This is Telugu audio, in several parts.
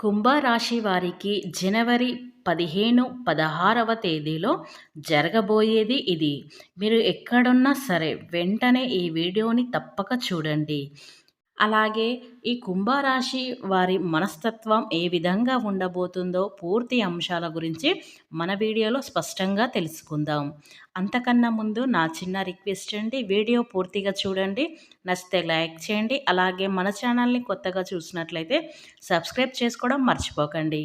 కుంభరాశి వారికి జనవరి పదిహేను పదహారవ తేదీలో జరగబోయేది ఇది. మీరు ఎక్కడున్నా సరే వెంటనే ఈ వీడియోని తప్పక చూడండి. అలాగే ఈ కుంభరాశి వారి మనస్తత్వం ఏ విధంగా ఉండబోతుందో పూర్తి అంశాల గురించి మన వీడియోలో స్పష్టంగా తెలుసుకుందాం. అంతకన్నా ముందు నా చిన్న రిక్వెస్ట్ అండి వీడియో పూర్తిగా చూడండి నచ్చితే లైక్ చేయండి అలాగే మన ఛానల్ని కొత్తగా చూసినట్లయితే సబ్స్క్రైబ్ చేసుకోవడం మర్చిపోకండి.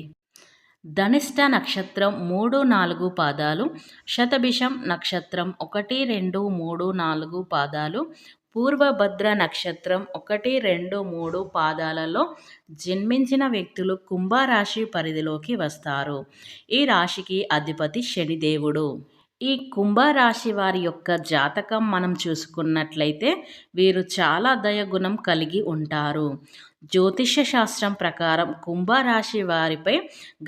ధనిష్ట నక్షత్రం మూడు నాలుగు పాదాలు శతభిషం నక్షత్రం ఒకటి రెండు మూడు నాలుగు పాదాలు పూర్వభద్ర నక్షత్రం ఒకటి రెండు మూడు పాదాలలో జన్మించిన వ్యక్తులు కుంభరాశి పరిధిలోకి వస్తారు. ఈ రాశికి అధిపతి శనిదేవుడు ఈ కుంభరాశి వారి యొక్క జాతకం మనం చూసుకున్నట్లయితే వీరు చాలా దయగుణం కలిగి ఉంటారు. జ్యోతిష శాస్త్రం ప్రకారం కుంభరాశి వారిపై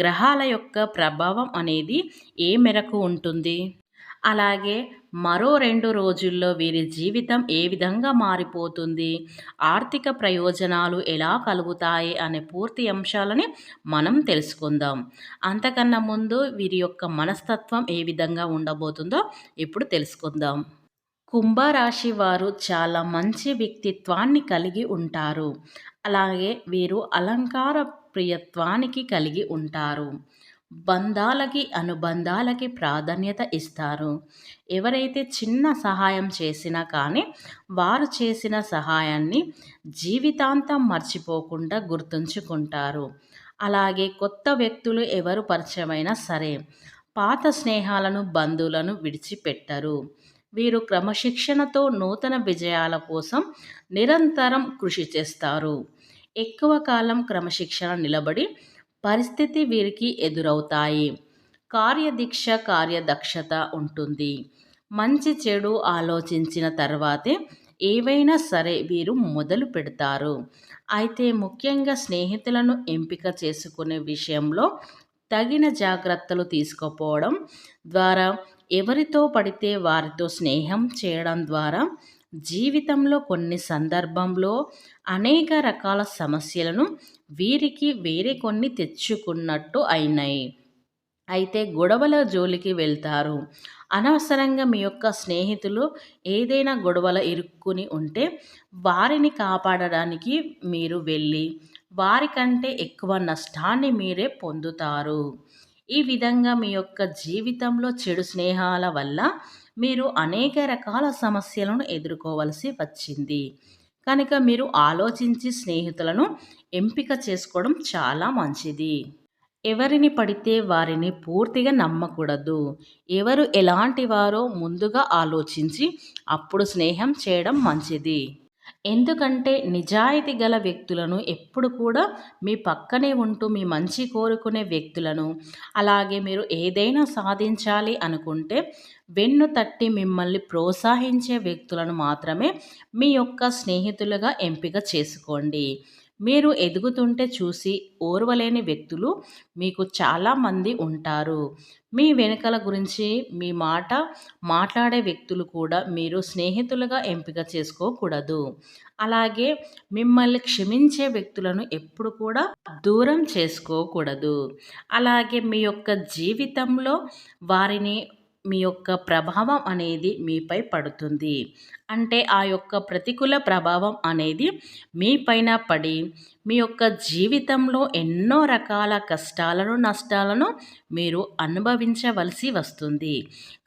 గ్రహాల యొక్క ప్రభావం అనేది ఏ మేరకు ఉంటుంది? అలాగే మరో రెండు రోజుల్లో వీరి జీవితం ఏ విధంగా మారిపోతుంది? ఆర్థిక ప్రయోజనాలు ఎలా కలుగుతాయి? అనే పూర్తి అంశాలని మనం తెలుసుకుందాం. అంతకన్నా ముందు వీరి యొక్క మనస్తత్వం ఏ విధంగా ఉండబోతుందో ఇప్పుడు తెలుసుకుందాం. కుంభరాశి వారు చాలా మంచి వ్యక్తిత్వాన్ని కలిగి ఉంటారు. అలాగే వీరు అలంకార ప్రియత్వానికి కలిగి ఉంటారు. బంధాలకి అనుబంధాలకి ప్రాధాన్యత ఇస్తారు. ఎవరైతే చిన్న సహాయం చేసినా కానీ వారు చేసిన సహాయాన్ని జీవితాంతం మర్చిపోకుండా గుర్తుంచుకుంటారు. అలాగే కొత్త వ్యక్తులు ఎవరు పరిచయమైనా సరే పాత స్నేహాలను బంధువులను విడిచిపెట్టరు. వీరు క్రమశిక్షణతో నూతన విజయాల కోసం నిరంతరం కృషి చేస్తారు. ఎక్కువ కాలం క్రమశిక్షణ నిలబడి పరిస్థితి వీరికి ఎదురవుతాయి. కార్యదీక్ష కార్యదక్షత ఉంటుంది. మంచి చెడు ఆలోచించిన తర్వాతే ఏవైనా సరే వీరు మొదలు పెడతారు. అయితే ముఖ్యంగా స్నేహితులను ఎంపిక చేసుకునే విషయంలో తగిన జాగ్రత్తలు తీసుకోపోవడం ద్వారా ఎవరితో పడితే వారితో స్నేహం చేయడం ద్వారా జీవితంలో కొన్ని సందర్భంలో అనేక రకాల సమస్యలను వీరికి వేరే కొన్ని తెచ్చుకున్నట్టు అయినాయి. అయితే గొడవల జోలికి వెళ్తారు. అనవసరంగా మీ యొక్క స్నేహితులు ఏదైనా గొడవల ఇరుక్కుని ఉంటే వారిని కాపాడడానికి మీరు వెళ్ళి వారికంటే ఎక్కువ నష్టాన్ని మీరే పొందుతారు. ఈ విధంగా మీ యొక్క జీవితంలో చెడు స్నేహాల వల్ల మీరు అనేక రకాల సమస్యలను ఎదుర్కోవలసి వచ్చింది. కనుక మీరు ఆలోచించి స్నేహితులను ఎంపిక చేసుకోవడం చాలా మంచిది. ఎవరిని పడితే వారిని పూర్తిగా నమ్మకూడదు. ఎవరు ఎలాంటి వారో ముందుగా ఆలోచించి అప్పుడు స్నేహం చేయడం మంచిది. ఎందుకంటే నిజాయితీ గల వ్యక్తులను ఎప్పుడు కూడా మీ పక్కనే ఉంటూ మీ మంచి కోరుకునే వ్యక్తులను అలాగే మీరు ఏదైనా సాధించాలి అనుకుంటే వెన్ను తట్టి మిమ్మల్ని ప్రోత్సహించే వ్యక్తులను మాత్రమే మీ యొక్క స్నేహితులుగా ఎంపిక చేసుకోండి. మీరు ఎదుగుతుంటే చూసి ఓర్వలేని వ్యక్తులు మీకు చాలామంది ఉంటారు. మీ వెనుకల గురించి మీ మాట మాట్లాడే వ్యక్తులు కూడా మీరు స్నేహితులుగా ఎంపిక చేసుకోకూడదు. అలాగే మిమ్మల్ని క్షమించే వ్యక్తులను ఎప్పుడు కూడా దూరం చేసుకోకూడదు. అలాగే మీ యొక్క జీవితంలో వారిని మీ యొక్క ప్రభావం అనేది మీపై పడుతుంది. అంటే ఆ యొక్క ప్రతికూల ప్రభావం అనేది మీ పైన పడి మీ యొక్క జీవితంలో ఎన్నో రకాల కష్టాలను నష్టాలను మీరు అనుభవించవలసి వస్తుంది.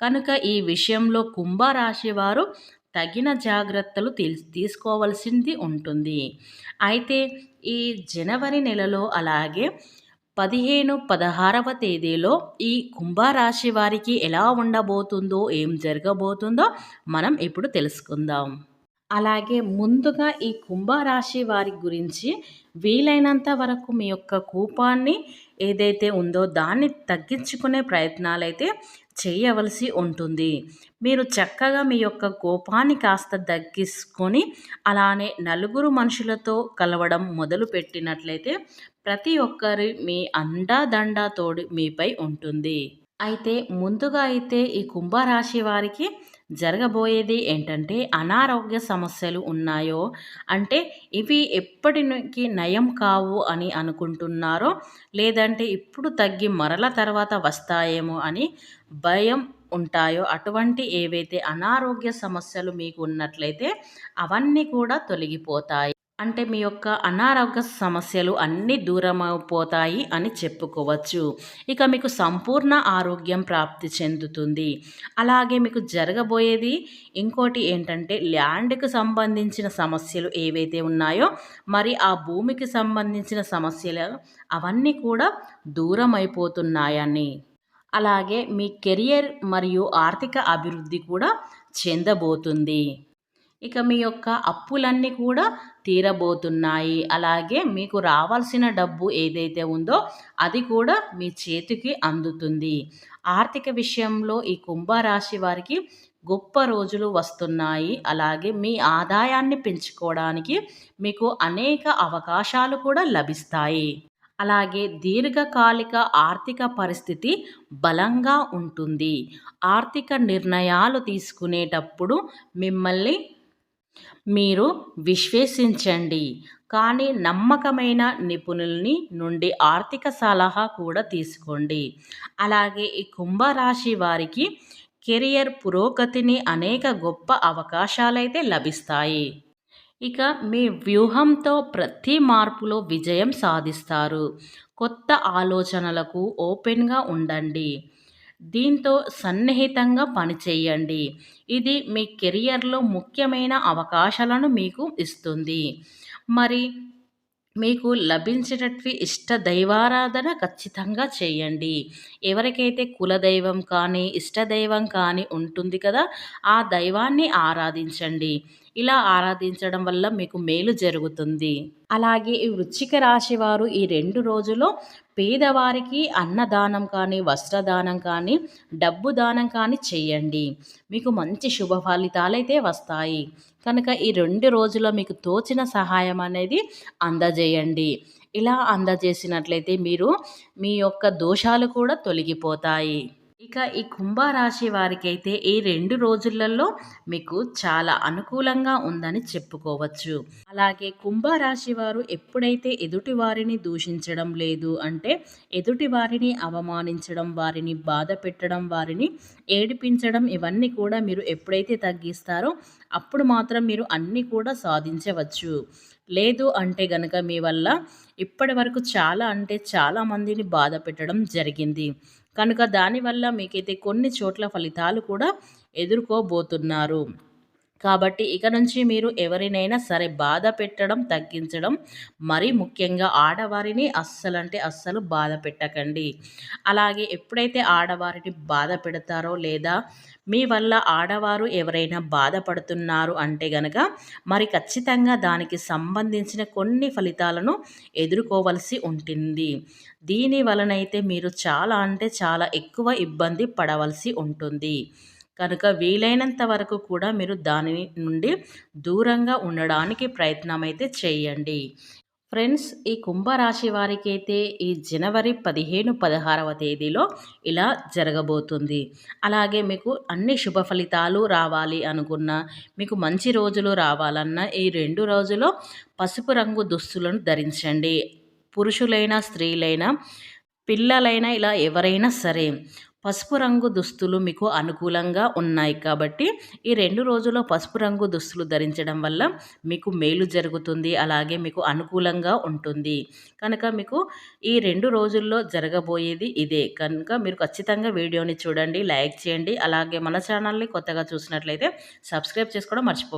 కనుక ఈ విషయంలో కుంభరాశి వారు తగిన జాగ్రత్తలు తీసుకోవాల్సింది ఉంటుంది. అయితే ఈ జనవరి నెలలో అలాగే పదిహేను పదహారవ తేదీలో ఈ కుంభరాశి వారికి ఎలా ఉండబోతుందో ఏం జరగబోతుందో మనం ఇప్పుడు తెలుసుకుందాం. అలాగే ముందుగా ఈ కుంభరాశి వారి గురించి వీలైనంత వరకు మీ యొక్క కూపాన్ని ఏదైతే ఉందో దాన్ని తగ్గించుకునే ప్రయత్నాలైతే చేయవలసి ఉంటుంది. మీరు చక్కగా మీ యొక్క కోపాన్ని కాస్త తగ్గించుకొని అలానే నలుగురు మనుషులతో కలవడం మొదలు పెట్టినట్లయితే ప్రతి ఒక్కరి మీ అండాదండా తోడు మీపై ఉంటుంది. అయితే ముందుగా అయితే ఈ కుంభరాశి వారికి జరగబోయేది ఏంటంటే అనారోగ్య సమస్యలు ఉన్నాయో అంటే ఇవి ఎప్పటికి నయం కావు అని అనుకుంటున్నారో లేదంటే ఇప్పుడు తగ్గి మరల తర్వాత వస్తాయేమో అని భయం ఉంటాయో అటువంటి ఏవైతే అనారోగ్య సమస్యలు మీకు ఉన్నట్లయితే అవన్నీ కూడా తొలగిపోతాయి. అంటే మీ యొక్క అనారోగ్య సమస్యలు అన్నీ దూరమైపోతాయి అని చెప్పుకోవచ్చు. ఇక మీకు సంపూర్ణ ఆరోగ్యం ప్రాప్తి చెందుతుంది. అలాగే మీకు జరగబోయేది ఇంకోటి ఏంటంటే ల్యాండ్కి సంబంధించిన సమస్యలు ఏవైతే ఉన్నాయో మరి ఆ భూమికి సంబంధించిన సమస్యలు అవన్నీ కూడా దూరం అయిపోతున్నాయని అలాగే మీ కెరియర్ మరియు ఆర్థిక అభివృద్ధి కూడా చెందబోతుంది. ఇక మీ యొక్క అప్పులన్నీ కూడా తీరబోతున్నాయి. అలాగే మీకు రావాల్సిన డబ్బు ఏదైతే ఉందో అది కూడా మీ చేతికి అందుతుంది. ఆర్థిక విషయంలో ఈ కుంభరాశి వారికి గొప్ప రోజులు వస్తున్నాయి. అలాగే మీ ఆదాయాన్ని పెంచుకోవడానికి మీకు అనేక అవకాశాలు కూడా లభిస్తాయి. అలాగే దీర్ఘకాలిక ఆర్థిక పరిస్థితి బలంగా ఉంటుంది. ఆర్థిక నిర్ణయాలు తీసుకునేటప్పుడు మిమ్మల్ని మీరు విశ్వసించండి. కానీ నమ్మకమైన నిపుణుల్ని నుండి ఆర్థిక సలహా కూడా తీసుకోండి. అలాగే ఈ కుంభరాశి వారికి కెరియర్ పురోగతిని అనేక గొప్ప అవకాశాలైతే లభిస్తాయి. ఇక మీ వ్యూహంతో ప్రతి మార్పులో విజయం సాధిస్తారు. కొత్త ఆలోచనలకు ఓపెన్గా ఉండండి. దీంతో సన్నిహితంగా పనిచేయండి ఇది మీ కెరియర్లో ముఖ్యమైన అవకాశాలను మీకు ఇస్తుంది. మరి మీకు లభించేటట్టు ఇష్ట దైవారాధన ఖచ్చితంగా చేయండి. ఎవరికైతే కులదైవం కానీ ఇష్టదైవం కానీ ఉంటుంది కదా ఆ దైవాన్ని ఆరాధించండి. ఇలా ఆరాధించడం వల్ల మీకు మేలు జరుగుతుంది. అలాగే ఈ వృచ్చిక రాశి వారు ఈ రెండు రోజుల్లో పేదవారికి అన్నదానం కానీ వస్త్రదానం కానీ డబ్బు దానం కానీ చేయండి. మీకు మంచి శుభ ఫలితాలైతే వస్తాయి. కనుక ఈ రెండు రోజుల్లో మీకు తోచిన సహాయం అనేది అందజేయండి. ఇలా అందజేసినట్లయితే మీరు మీ యొక్క దోషాలు కూడా తొలగిపోతాయి. ఇక ఈ కుంభరాశి వారికైతే ఈ రెండు రోజులలో మీకు చాలా అనుకూలంగా ఉందని చెప్పుకోవచ్చు. అలాగే కుంభరాశి వారు ఎప్పుడైతే ఎదుటి వారిని దూషించడం లేదు అంటే ఎదుటి వారిని అవమానించడం వారిని బాధ పెట్టడం వారిని ఏడిపించడం ఇవన్నీ కూడా మీరు ఎప్పుడైతే తగ్గిస్తారో అప్పుడు మాత్రం మీరు అన్నీ కూడా సాధించవచ్చు. లేదు అంటే గనక మీ వల్ల ఇప్పటి వరకు చాలా అంటే చాలామందిని బాధ పెట్టడం జరిగింది. కనుక దానివల్ల మీకైతే కొన్ని చోట్ల ఫలితాలు కూడా ఎదుర్కోబోతున్నారు. కాబట్టి ఇక నుంచి మీరు ఎవరినైనా సరే బాధ పెట్టడం తగ్గించడం మరీ ముఖ్యంగా ఆడవారిని అస్సలంటే అస్సలు బాధ పెట్టకండి. అలాగే ఎప్పుడైతే ఆడవారిని బాధ పెడతారో లేదా మీ వల్ల ఆడవారు ఎవరైనా బాధపడుతున్నారు అంటే గనక మరి ఖచ్చితంగా దానికి సంబంధించిన కొన్ని ఫలితాలను ఎదుర్కోవలసి ఉంటుంది. దీని వలనైతే మీరు చాలా అంటే చాలా ఎక్కువ ఇబ్బంది పడవలసి ఉంటుంది. కనుక వీలైనంత వరకు కూడా మీరు దాని నుండి దూరంగా ఉండడానికి ప్రయత్నం అయితే చేయండి. ఫ్రెండ్స్ ఈ కుంభరాశి వారికి అయితే ఈ జనవరి పదిహేను పదహారవ తేదీలో ఇలా జరగబోతుంది. అలాగే మీకు అన్ని శుభ ఫలితాలు రావాలి అనుకున్న మీకు మంచి రోజులు రావాలన్నా ఈ రెండు రోజులు పసుపు రంగు దుస్తులను ధరించండి. పురుషులైనా స్త్రీలైనా పిల్లలైనా ఇలా ఎవరైనా సరే పసుపు రంగు దుస్తులు మీకు అనుకూలంగా ఉన్నాయి కాబట్టి ఈ రెండు రోజుల్లో పసుపు రంగు దుస్తులు ధరించడం వల్ల మీకు మేలు జరుగుతుంది అలాగే మీకు అనుకూలంగా ఉంటుంది. కనుక మీకు ఈ రెండు రోజుల్లో జరగబోయేది ఇదే. కనుక మీరు ఖచ్చితంగా వీడియోని చూడండి లైక్ చేయండి అలాగే మన ఛానల్ని కొత్తగా చూసినట్లయితే సబ్స్క్రైబ్ చేసుకోవడం మర్చిపో